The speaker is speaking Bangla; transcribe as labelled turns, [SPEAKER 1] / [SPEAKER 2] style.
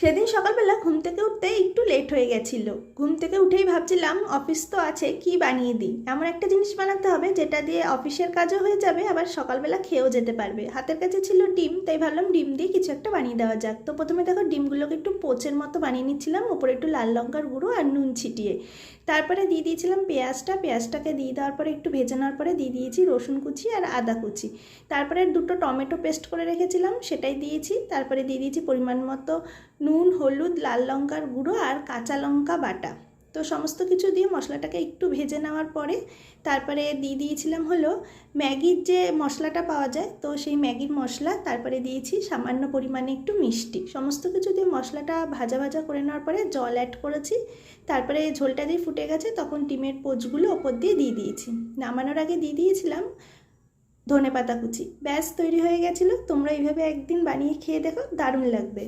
[SPEAKER 1] সেদিন সকালবেলা ঘুম থেকে উঠতে একটু লেট হয়ে গেছিল। ঘুম থেকে উঠেই ভাবছিলাম, অফিস তো আছে, কি বানিয়ে দিই? এমন একটা জিনিস বানাতে হবে, যেটা দিয়ে অফিসের কাজও হয়ে যাবে, আবার সকালবেলা খেয়েও যেতে পারবে। হাতের কাছে ছিল ডিম, তাই ভাবলাম ডিম দিয়ে কিছু একটা বানিয়ে দেওয়া যাক। তো প্রথমে দেখো, ডিমগুলোকে একটু পোচের মতো বানিয়ে নিচ্ছিলাম ওপরে একটু লাল লঙ্কার গুঁড়ো আর নুন ছিটিয়ে। তারপরে দিয়ে দিয়েছিলাম পেঁয়াজটা, পেঁয়াজটাকে দিয়ে দেওয়ার পরে একটু ভেজে নেওয়ার পরে দিয়ে দিয়েছি রসুন কুচি আর আদা কুচি। তারপরে দুটো টমেটো পেস্ট করে রেখেছিলাম, সেটাই দিয়েছি। তারপরে দিয়ে দিয়েছি পরিমাণ মতো নুন, হলুদ, লাল লঙ্কার গুঁড়ো আর কাঁচা লঙ্কা বাটা। তো সমস্ত কিছু দিয়ে মশলাটাকে একটু ভেজে নেওয়ার পরে তারপরে দিয়ে দিয়েছিলাম হলো ম্যাগির যে মশলাটা পাওয়া যায়, তো সেই ম্যাগির মশলা তারপরে দিয়েছি সামান্য পরিমাণে একটু মিষ্টি। সমস্ত কিছু দিয়ে মশলাটা ভাজা ভাজা করে নেওয়ার পরে জল অ্যাড করেছি। তারপরে ঝোলটা দিয়ে ফুটে গেছে তখন ডিমের পোচগুলো ওপর দিয়ে দিয়ে দিয়েছি। নামানোর আগে দিয়ে দিয়েছিলাম ধনে পাতা কুচি। ব্যাস, তৈরি হয়ে গেছিল। তোমরা এইভাবে একদিন বানিয়ে খেয়ে দেখো, দারুণ লাগবে।